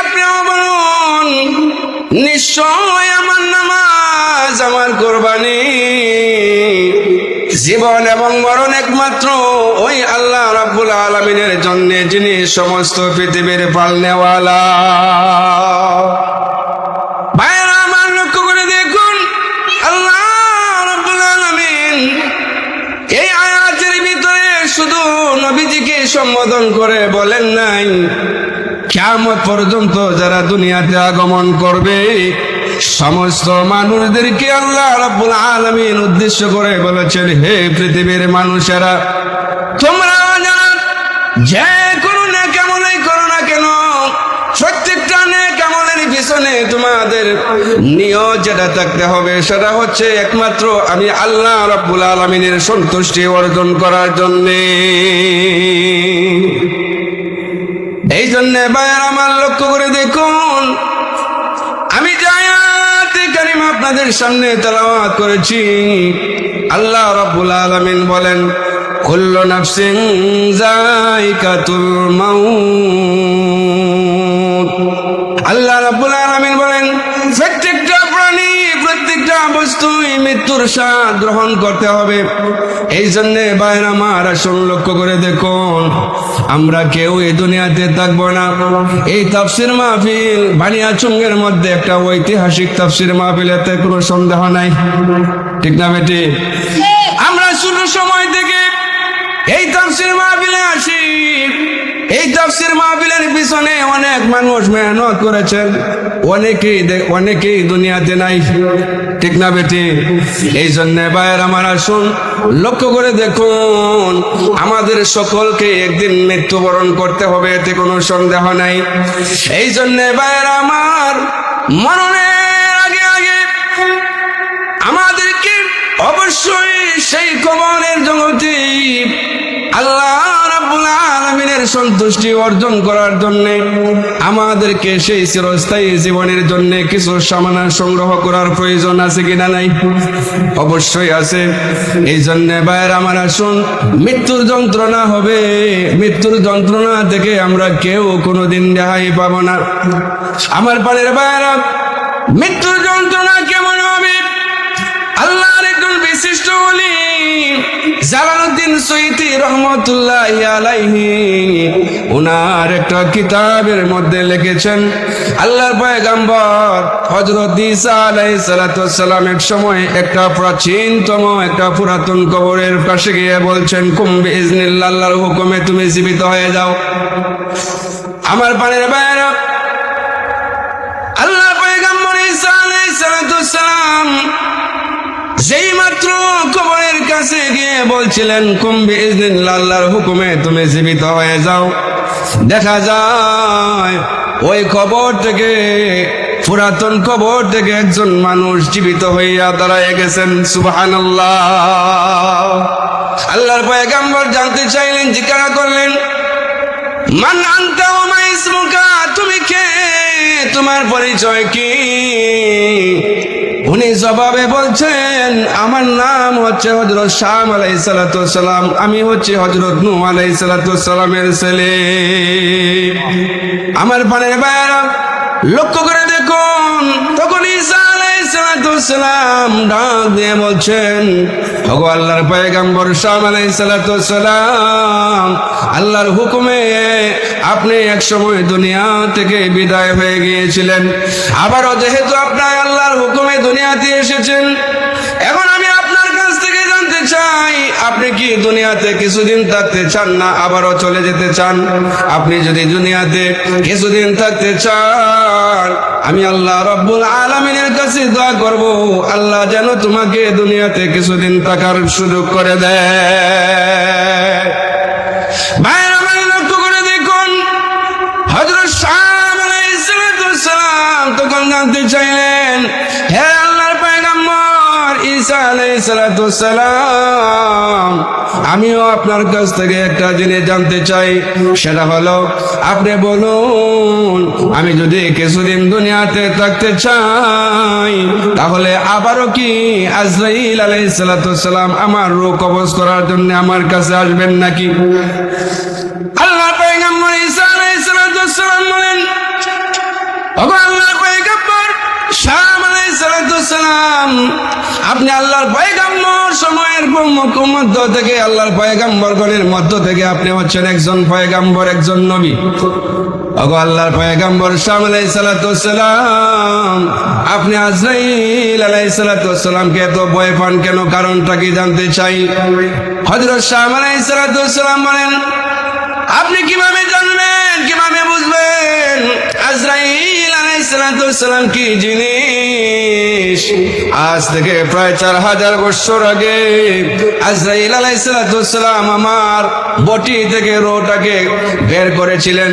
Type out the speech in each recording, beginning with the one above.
আপনিও বলুন, নিশ্চয় আমার নামাজ আমার কোরবানি। জীবন এবং মরণ একমাত্র ওই আল্লাহ রাব্বুল আলমিনের জন্য, যিনি সমস্ত পৃথিবীর পালনেওয়ালা। ভাইয়েরা, আমার লক্ষ্য করে দেখুন, আল্লাহ এই আয়াতের ভিতরে শুধু সম্বোধন করে বলেন নাই কিয়ামত পর্যন্ত যারা দুনিয়াতে আগমন করবে, সমস্ত মানুষদেরকে আল্লাহ রাব্বুল আলামিন উদ্দেশ্য করে বলেছেন, হে পৃথিবীর মানুষেরা, তোমরা যারা যে কোনো না কেমনই করো না কেন, প্রত্যেকটা নেক আমলের পিছনে তোমাদের নিয়ত যেটা থাকতে হবে, সেটা হচ্ছে একমাত্র আমি আল্লাহ রাব্বুল আলমিনের সন্তুষ্টি অর্জন করার জন্যে। এই জন্য বায়ার আমার লক্ষ্য করে দেখুন। আমি কারিম আপনাদের সামনে তেলাওয়াত করেছি। আল্লাহ রাব্বুল আলামিন বলেন, কুল্লু নাফসিন যায়িকাতুল মাউত। আল্লাহ রাব্বুল আলামিন বলেন প্রত্যেকটা প্রাণী প্রত্যেকটা বস্তুই মৃত্যুর স্বাদ গ্রহণ করতে হবে। এই জন্য বাইর আমার আসল লক্ষ্য করে দেখুন, আমরা কেউ এই দুনিয়াতে থাকব না। এই তাফসির মাহফিল বানিয়াচুঙ্গের মধ্যে একটা ঐতিহাসিক তাফসির মাহফিল এতে কোনো সন্দেহ নাই। ঠিক না বেটি? আমরা শুরু সময় থেকে এই তাফসির মাহফিলে এই তাফসির মাহফিলের পিছনে অনেক মানুষ মেহনত করেছেন। অনেকেই অনেকেই দুনিয়াতে নাই। ঠিক না বেটি? এই জন্য ভাইয়ের আমার আসুন, লক্ষ্য করে দেখুন, আমাদের সকলকে একদিন মৃত্যুবরণ করতে হবে, এতে কোনো সন্দেহ নাই। এই জন্য ভাইয়ের আমার মরণের আগে আগে আমাদেরকে অবশ্যই সেই কবরের জগতে আল্লাহ আলামিনের সন্তুষ্টি অর্জন করার জন্য, আমাদেরকে সেই চিরস্থায়ী জীবনের জন্য কিছু সামানা সংগ্রহ করার প্রয়োজন আছে কিনা নাই? অবশ্যই আছে। এই জন্য বাইরে আমার আসুন, মৃত্যুর যন্ত্রণা হবে। মৃত্যুর যন্ত্রণা থেকে আমরা কেউ কোনোদিন রেহাই পাবো না। আমার পানের বাইরা মৃত্যুর যন্ত্রণা বিশিষ্ট বলি জালালউদ্দিন সৈতি রহমতুল্লাহ আলাইহি, উনার একটা কিতাবের মধ্যে লিখেছেন, আল্লাহর পয়গাম্বর হযরত ঈসা আলাইহিস সালাম এক সময় একটা প্রাচীনতম, একটা পুরাতন কবরের কাছে গিয়ে বলছেন, কুম বিইজনিল্লাহ আল্লাহর হুকুমে তুমি জীবিত হয়ে যাও। আমার পানের বাইরা আল্লাহ পয়গাম্বর ঈসা আলাইহিস সালাম যেই মাত্র কবরের কাছে গিয়ে বলছিলেন কুম্ভি আল্লাহর হুকুমে তুমি জীবিত হয়ে যাও। দেখা যায়, ওই কবর থেকে, পুরাতন কবর থেকে একজন মানুষ জীবিত হইয়া দাঁড়ায় গেছেন। সুবাহান আল্লাহর পয়গাম্বর জানতে চাইলেন, জিজ্ঞাসা করলেন, মান আনতা ওয়া মা ইসমুকা? তুমি কে? তোমার পরিচয় কি? উনি জবাবে বলছেন, আমার নাম হচ্ছে হজরত শাম আলাই সালাতাম আমি হচ্ছে হজরত নু আলাই সালাতামের ছেলে। আমার পানের বাইরা লক্ষ্য করে দেখুন, তখন সালাম ডাক দিয়ে বলছেন পয়গাম্বর শাম আলাই সালাম আল্লাহর হুকুমে আপনি এক সময় দুনিয়া থেকে বিদায় হয়ে গিয়েছিলেন। আবারও যেহেতু আপনার আল্লাহর হুকুমে দুনিয়াতে এসেছেন, এখন আমি আপনার কাছ থেকে জানতে চাই আপনি কি দুনিয়াতে কিছুদিন থাকতে চান না, আবারও চলে যেতে চান? আপনি যদি দুনিয়াতে কিছুদিন থাকতে চান, আমি আল্লাহ রব্বুল আলমিনের কাছে দোয়া করব। আল্লাহ যেন তোমাকে দুনিয়াতে কিছুদিন থাকার সুযোগ করে দেয়। আলাইসালাম আমিও আপনার কাছ থেকে একটা জিনিস জানতে চাই, সেটা হলো, আপনি বলুন, আমি যদি কিছুদিন দুনিয়াতে থাকতে চাই, তাহলে আবারও কি আজরাইল আলাইসালাম আমার রূপ কবজ করার জন্য আমার কাছে আসবেন নাকি? আল্লাহ বলেন ওগো আল্লাহর পয়গম্বর শাম আলাইহিসসালাম আপনি আল্লাহর পয়গম্বর সময়ের মধ্য থেকে, আল্লাহর পয়গম্বর গণের মধ্য থেকে আপনি হচ্ছেন একজন পয়গম্বর, একজন নবী। ওগো আল্লাহর পয়গম্বর শাম আলাইহিসসালাম আপনি আজরাইল আলাইহিসসালামকে এত ভয় পান কেন? কারণটা কি জানতে চাই? হযরত শাম আলাইহিসসালাম বলেন, আপনি কীভাবে জানবেন? কীভাবে বুঝবেন? আজরাইল আলাইসালাম কি জিনিস? আজ থেকে প্রায় চার হাজার বছর আগে আজরাইল আলাইসালাম আমার বটি থেকে রোটাকে বের করেছিলেন।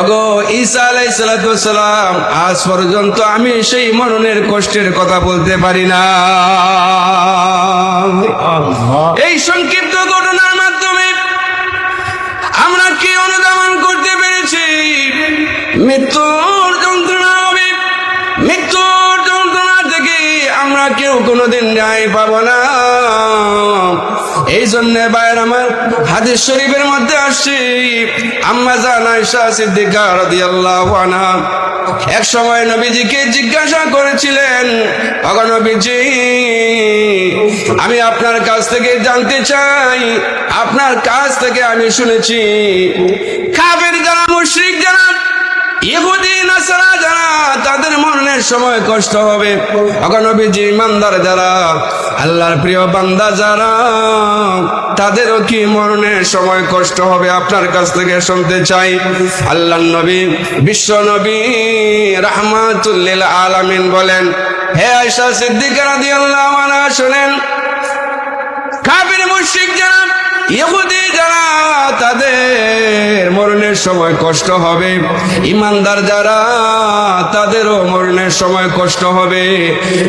অগো ঈসা আলাইসালাম আজ পর্যন্ত আমি সেই মরণের কষ্টের কথা বলতে পারি না। এই সংক্ষিপ্ত ঘটনার মাধ্যমে আমরা কি অনুধাবন করতে পেরেছি? মৃত্যুর কেউ কোনোদিন ন্যায় পাবো না। এই জন্য বাইর আমার হাদিস শরীফের মধ্যে আসছি। আম্মা জান আয়েশা সিদ্দিকা রাদিয়াল্লাহু আনহা। এক সময় নবীজিকে জিজ্ঞাসা করেছিলেন নবীজি, আমি আপনার কাছ থেকে জানতে চাই। আপনার কাছ থেকে আমি শুনেছি। যারা যারা যারা, তাদের মরণের সময় কষ্ট হবে। যারা, আল্লাহর প্রিয় বান্দা যারা, তাদেরও কি মরণের সময় কষ্ট হবে? আপনার কাছ থেকে শুনতে চাই। আল্লাহ নবী, বিশ্ব নবী, রাহমাতুল্লিল আলামিন বলেন, হে আয়সা সিদ্দিকা রাদিয়াল্লাহু আনহা, শুনেন, কাফির মুশরিক যারা ইহুদি যারা, তাদের মরণের সময় কষ্ট হবে। ইমানদার যারা, তাদেরও মরণের সময় কষ্ট হবে।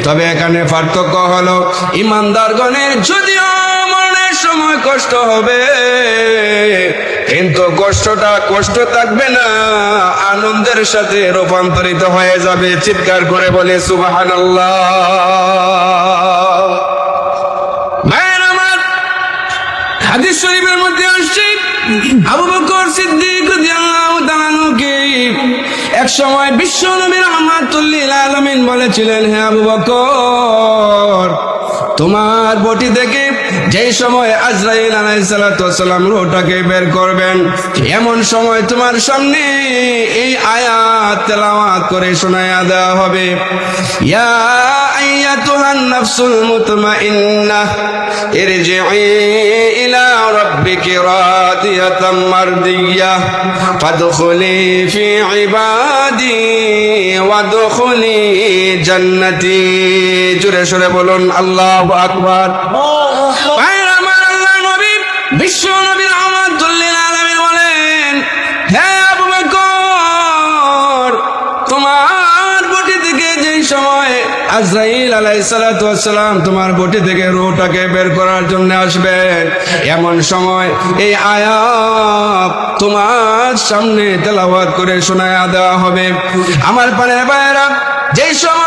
তবে এখানে পার্থক্য হলো, ইমানদারগণের যদিও মরণের সময় কষ্ট হবে, কিন্তু কষ্টটা, কষ্ট থাকবে না, আনন্দের সাথে রূপান্তরিত হয়ে যাবে। চিৎকার করে বলে, সুবহানাল্লাহ। ভাইয়ের সিদ্দিক এক সময় বিশ্ব নবী রাহমাতুল্লিল আলমিন বলেছিলেন হ্যাঁ আবু বকর তোমার বটি থেকে যেই সময় আজরাইল আলাইসালাম রোটাকে বের করবেন, এমন সময় তোমার সামনে এই আয়াত তেলাওয়াত করে শোনায়া দেওয়া হবে। ইয়া আইয়াতুহান নাফসুল মুতমাইন্নাহ ইরজিই ইলা রাব্বিকি রাদিয়াতাম মারদিয়াহ ফাদখুলি ফি ইবাদি বলুন, আল্লাহ আকবার। আল্লাহ আলামিন বলেন তোমার বটি থেকে রোটাকে বের করার জন্য আসবেন এমন সময় এই আয়াত তোমার সামনে তেলাওয়াত করে শোনায়া দেওয়া হবে। আমার পানের বাইরা যেই সময়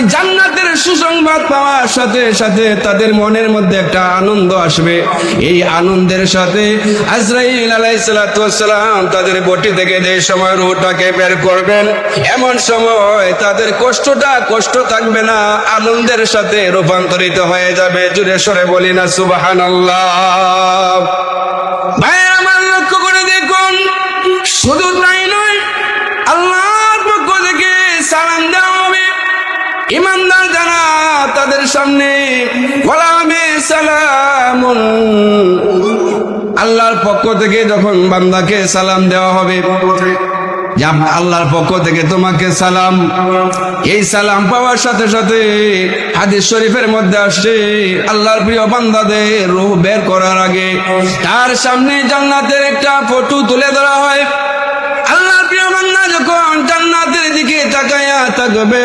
এই জান্নাতের সুসংবাদ পাওয়ার সাথে সাথে তাদের মনের মধ্যে একটা আনন্দ আসবে। এই আনন্দের সাথে আজরাইল আলাইসালাম তাদের বটি থেকে যে সময় রুটাকে বের করবেন, এমন সময় তাদের কষ্টটা কষ্ট থাকবে না, আনন্দের সাথে রূপান্তরিত হয়ে যাবে। জুড়ে সরে বলি না সুবাহান ভাই আমার লক্ষ্য করে দেখুন, শুধু তাই নয় তাদের সামনে আল্লাহর পক্ষ থেকে যখন বান্দাকে সালাম দেওয়া হবে আল্লাহর পক্ষ থেকে তোমাকে সালাম। এই সালাম পাওয়ার সাথে সাথে হাদিস শরীফের মধ্যে আসছে, আল্লাহর প্রিয় বান্দাদের রূহ বের করার আগে তার সামনে জান্নাতের একটা ফটো তুলে ধরা হয়। আল্লাহর প্রিয় বান্দা যখন জান্নাতের দিকে তাকাইয়া থাকবে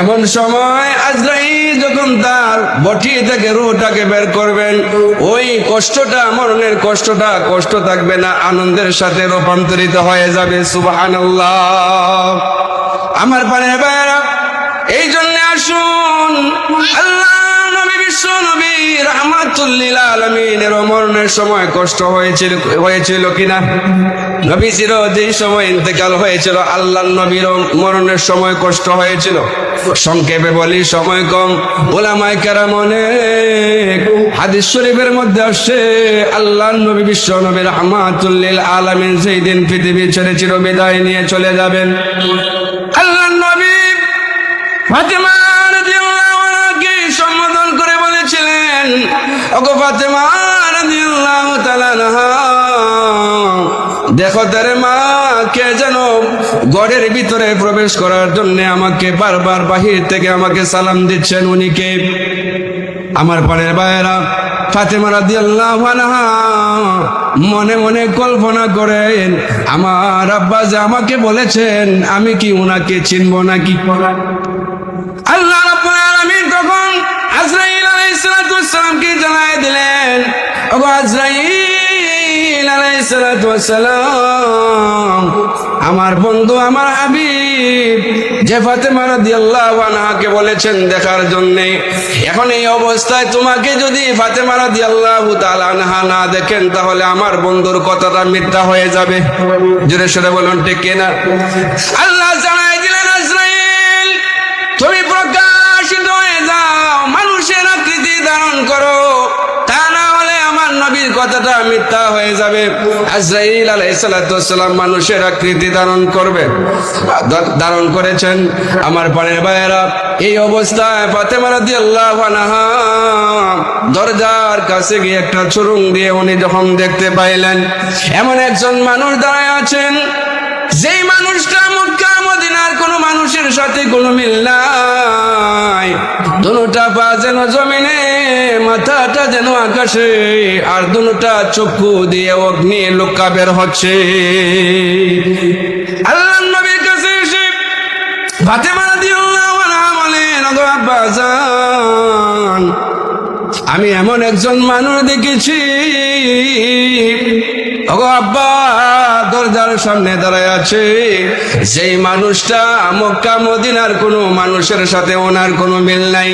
এমন সময় আজরাইল যখন তার বটি থেকে রুহটাকে বের করবেন, ওই কষ্টটা, মরণের কষ্টটা, কষ্ট থাকবে না, আনন্দের সাথে রূপান্তরিত হয়ে যাবে সুবাহান আমার পানে বেড়া এই জন্য আসুন, আল্লাহ সংক্ষেপে বলি, সময় কম। ওলামাই কেরাম অনেক হাদিস শরীফের মধ্যে আসছে আল্লাহ নবী, বিশ্ব নবী, রহমাতুল্লিল আলমিন সেই দিন পৃথিবী ছেড়ে চির বিদায় নিয়ে চলে যাবেন। আল্লাহ নবী ফাতেমা বলেছিলেন ওগো ফাতেমা, রাদিয়াল্লাহু দেখো তার মা, কে যেন ঘরের ভিতরে প্রবেশ করার জন্য আমাকে বারবার বাহির থেকে আমাকে সালাম দিচ্ছেন উনি কে? আমার পাড়ের বাইরা মনে মনে কল্পনা করেন, আমার আব্বা যে আমাকে বলেছেন, আমি কি উনাকে চিনব নাকি? ওয়াসসালামকে জানায় দিলেন আমার বন্ধু, আমার হাবিব, যে ফাতেমা রাদিয়াল্লাহু আনহাকে বলেছেন দেখার জন্য, এখন এই অবস্থায় তোমাকে যদি ফাতেমা রাদিয়াল্লাহু তাআলা আনহা না দেখেন, তাহলে আমার বন্ধুর কথাটা মিথ্যা হয়ে যাবে। জোরে সরে বলুন, ঠিক কিনা? আল্লাহ কথাটা মিথ্যা হয়ে যাবে। আজরাইল আলাইহিস সালাম মানুষের আকৃতি ধারণ করবে। ধারণ করেছেন আমার পানের ভাইয়েরা। এই অবস্থায় ফাতেমা রাদিয়াল্লাহু আনহা দরজার কাছে গিয়ে একটা চুরুং দিয়ে উনি যখন দেখতে পাইলেন, এমন একজন মানুষ দাঁড়ায় আছেন। যেই মানুষটা মক্কা, মদিনার কোনো মানুষের সাথে কোনো মিল নাই। দুটা পা যেন জমিনে মাথাটা যেন আকাশে, আর দুটা চক্ষু দিয়ে অগ্নি লোকা বের হচ্ছে। আল্লাহ নবীর কাছে এসে বলেন, ওগো আব্বাজান আমি এমন একজন মানুষ দেখেছি। ওগো আব্বা, দরজার সামনে দাঁড়ায় আছে। যেই মানুষটা মক্কা, মদিনার কোনো মানুষের সাথে ওনার কোনো মিল নাই।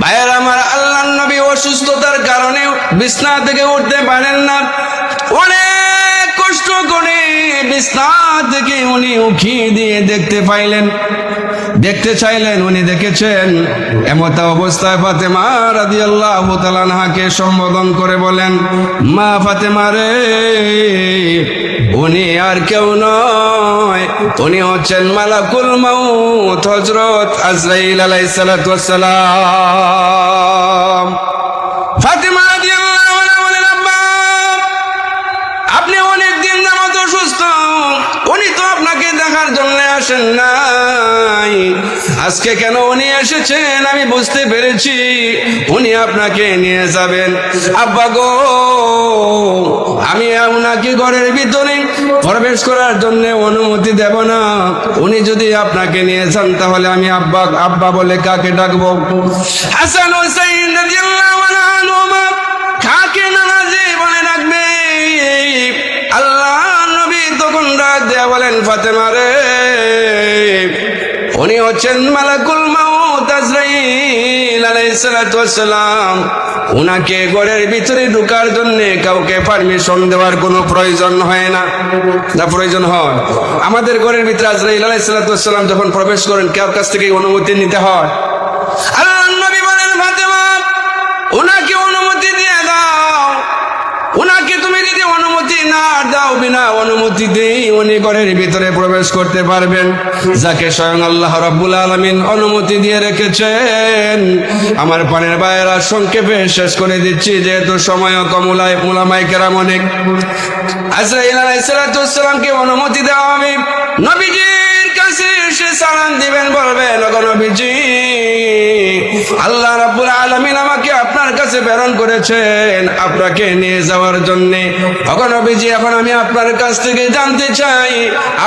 ভাইয়ের আমার অসুস্থতার কারণে বিছনা থেকে উঠতে পারেন না। অনেক কষ্ট করে বিছনা থেকে উনি উঠি দিয়ে দেখতে পাইলেন। দেখতে চাইলেন, উনি দেখেছেন, এমত অবস্থায় ফাতেমা রাদিয়াল্লাহু তাআলা আনহাকে সম্বোধন করে বলেন, মা ফাতেমা রে, উনি আর কেউ নয়। উনি হচ্ছেন মালাকুল মাউত হযরত আজরাইল আলাইহিস সালাতু ওয়াস সালাম। আপনি অনেক দিন যাবত অসুস্থ। উনি তো আপনাকে দেখার জন্য আসেন নাই। আজকে কেন উনি এসেছেন? আমি বুঝতে পেরেছি। উনি আপনাকে নিয়ে যাবেন। আব্বা গো, আমি ওনাকে ঘরের ভিতরে প্রবেশ করার জন্য অনুমতি দেব না। উনি যদি আপনাকে নিয়ে যান, তাহলে আমি আব্বা আব্বা বলে কাকে ডাকবো? হাসান আনহুমা কাকে নানাজি বলে ডাকবে? আল্লাহ নবী তখন বলেন উনি হচ্ছেন মালাকুল মাউত আজরাইল আলাইহিস সালাম। উনাকে ঘরের ভিতরে ঢুকার জন্য কাউকে পারমিশন দেওয়ার কোনো প্রয়োজন হয় না। না, প্রয়োজন হয়। আমাদের ঘরের ভিতরে আজরাইল সালাম যখন প্রবেশ করেন, কার কাছ থেকে অনুমতি নিতে হয়? আল্লাহ নবী বলেন ফাতেমা উনাকে অনুমতি দিয়ে দাও উনাকে তুমি যদি অনুমতি না দাও বিনা অনুমতি দেই উনি ঘরের ভিতরে প্রবেশ করতে পারবেন। যাকে স্বয়ং আল্লাহ রাব্বুল আলামিন অনুমতি দিয়ে রেখেছেন। আমার পানের বাইরা সংক্ষেপে শেষ করে দিচ্ছি, যেহেতু সময় কমুলায় মুলামাই কেরাম অনেক। আজরাইল সালামকে অনুমতি দেওয়া হবে নবীজির কাছে এসে সালাম দিবেন, বলবেন নবীজি কাছে প্রেরণ করেছেন আপনাকে নিয়ে যাওয়ার জন্য। ওগো নবীজি, এখন আমি আপনার কাছ থেকে জানতে চাই,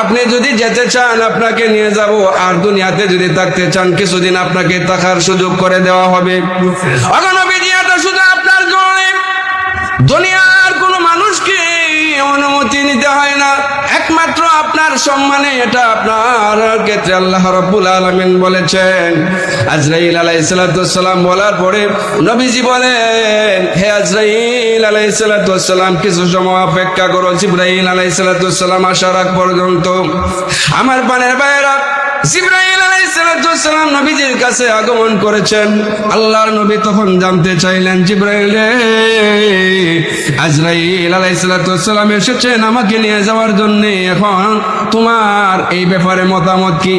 আপনি যদি যেতে চান আপনাকে নিয়ে যাব, আর দুনিয়াতে যদি থাকতে চান, কিছুদিন আপনাকে থাকার সুযোগ করে দেওয়া হবে। ওগো নবীজি এটা শুধু আপনার জন্য। দুনিয়ার কোনো মানুষকে অনুমতি নিতে হয় না। একমাত্র আপনার সম্মানে এটা আপনার ক্ষেত্রে আল্লাহ রব্বুল আলমিন বলেছেন। আজরাইল আলাইসালাম বলার পরে নবীজি বলেন, হে আজরাইল আলাইসালাম কিছু সময় অপেক্ষা করো। জিব্রাহিল আলাইসালাম আসার পর্যন্ত আমার পানের বাইরা জিব্রাইল নবীজির কাছে আগমন করেছেন। আল্লাহর নবী তখন জানতে চাইলেন নিয়ে যাওয়ার এখন তোমার এই ব্যাপারে মতামত কি?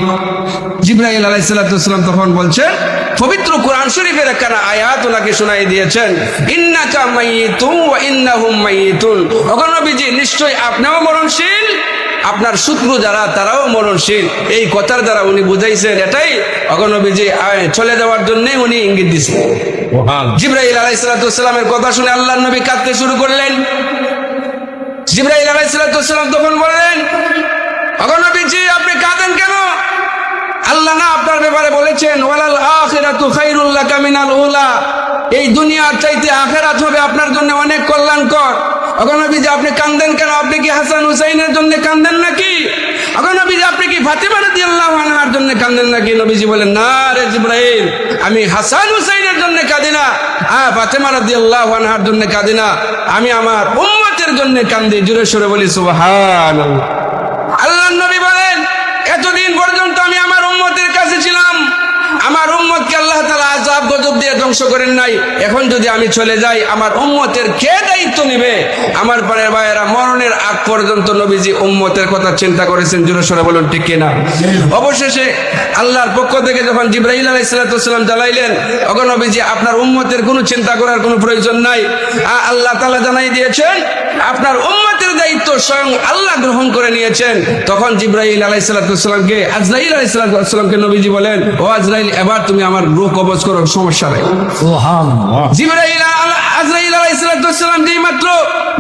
তখন বলছেন, পবিত্র কোরআন শরীফের একখানা আয়াত ওনাকে শোনাই দিয়েছেন, ইন্নাকা মাইয়িতুন ওয়া ইন্নাহুম মাইয়িতুন ওগো নবীজি, নিশ্চয়ই আপনিও মরণশীল? আপনার শত্রু যারা তারাও মরণশীল। এই কথার দ্বারা উনি বুঝাইছেন এটাই অগনবীজি চলে যাওয়ার জন্য উনি ইঙ্গিত দিচ্ছেন জিব্রাইল আলাইসালামের কথা শুনে আল্লাহ নবী কাঁদতে শুরু করলেন। জিব্রাইল আলাইসালাম তখন বললেন অগনবীজি আপনি কাঁদেন কেন? আল্লাহ না আপনার ব্যাপারে বলেছেন ওয়ালাল আখিরাতু খাইরুল লাকা মিনাল উলা। এই দুনিয়ার চাইতে আখেরাত হবে আপনার জন্য অনেক কল্যাণকর। অগনবী যে আপনি কান্দেন কেন? আপনি কি হাসান হুসাইনের জন্য কান্দেন নাকি? অগনবী যে আপনি কি ফাতেমা রাদিয়াল্লাহু আনহার জন্য কান্দেন নাকি? নবীজি বলেন, না রে জিব্রাইল, আমি হাসান হুসাইনের জন্য কাঁদি না। হ্যাঁ ফাতেমা রাদিয়াল্লাহু আনহার জন্য কাঁদি না। আমি আমার উম্মতের জন্য কান্দি। জোরে সরে বলি, সুবহানাল্লাহ। আল্লাহ নবী বলেন, এতদিন পর্যন্ত আমি আমার উম্মতের কাছে ছিলাম। আমার উম্মতকে আল্লাহ তালা আজাব গজব দিয়ে ধ্বংস করেন নাই। এখন যদি আমি চলে যাই, আমার উম্মতের কে দায়িত্ব নিবে? আমার পানের ভাইয়েরা মরণের আগ পর্যন্ত নবীজি উম্মতের কথা চিন্তা করেছেন। জোরে সরে বলুন, ঠিক কিনা? অবশেষে আল্লাহর পক্ষ থেকে যখন জিব্রাহিল আলাইসালাম জ্বালাইলেন, তখন নবীজি আপনার উম্মতের কোনো চিন্তা করার কোনো প্রয়োজন নাই। আল্লাহ তালা জানাই দিয়েছেন, আপনার উম্মতের দায়িত্ব স্বয়ং আল্লাহ গ্রহণ করে নিয়েছেন। তখন জিব্রাহিল আলাইসালামকে আজরাইল আলাইসালামকে নবীজি বলেন, ও আজরাইল, এবার তুমি আমার রূহ কবজ করো, সমস্যা নাই। জিব্রাইল আল- আজরাইল আলাইসালাম যেই মাত্র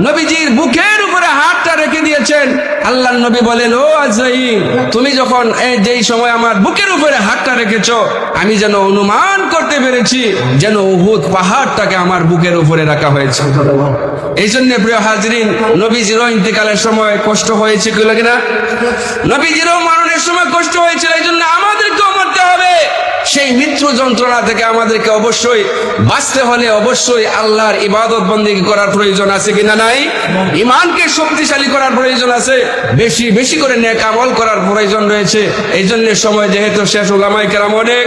নবীজির বুকের উপরে হাতটা রেখে দিয়েছেন আল্লাহ নবী বলেন ও আজরাইল তুমি যখন যেই সময় আমার বুকের উপরে হাতটা রেখেছো আমি যেন অনুমান করতে পেরেছি যেন উহুদ পাহাড়টাকে আমার বুকের উপরে রাখা হয়েছে। এই জন্য প্রিয় হাজরিন নবীজিরও ইন্তেকালের সময় কষ্ট হয়েছে কি লাগে না? নবীজিরও মরণের সময় কষ্ট হয়েছিল এই জন্য আমাদেরকেও সেই মৃত্যু যন্ত্রণা থেকে আমাদেরকে অবশ্যই বাঁচতে হলে অবশ্যই আল্লাহর ইবাদত বন্দী করার প্রয়োজন আছে কিনা নাই? ইমানকে শক্তিশালী করার প্রয়োজন আছে, বেশি বেশি করে নেক আমল করার প্রয়োজন রয়েছে। এই জন্য সময় যেহেতু শেষ ওলামাই কেরাম অনেক।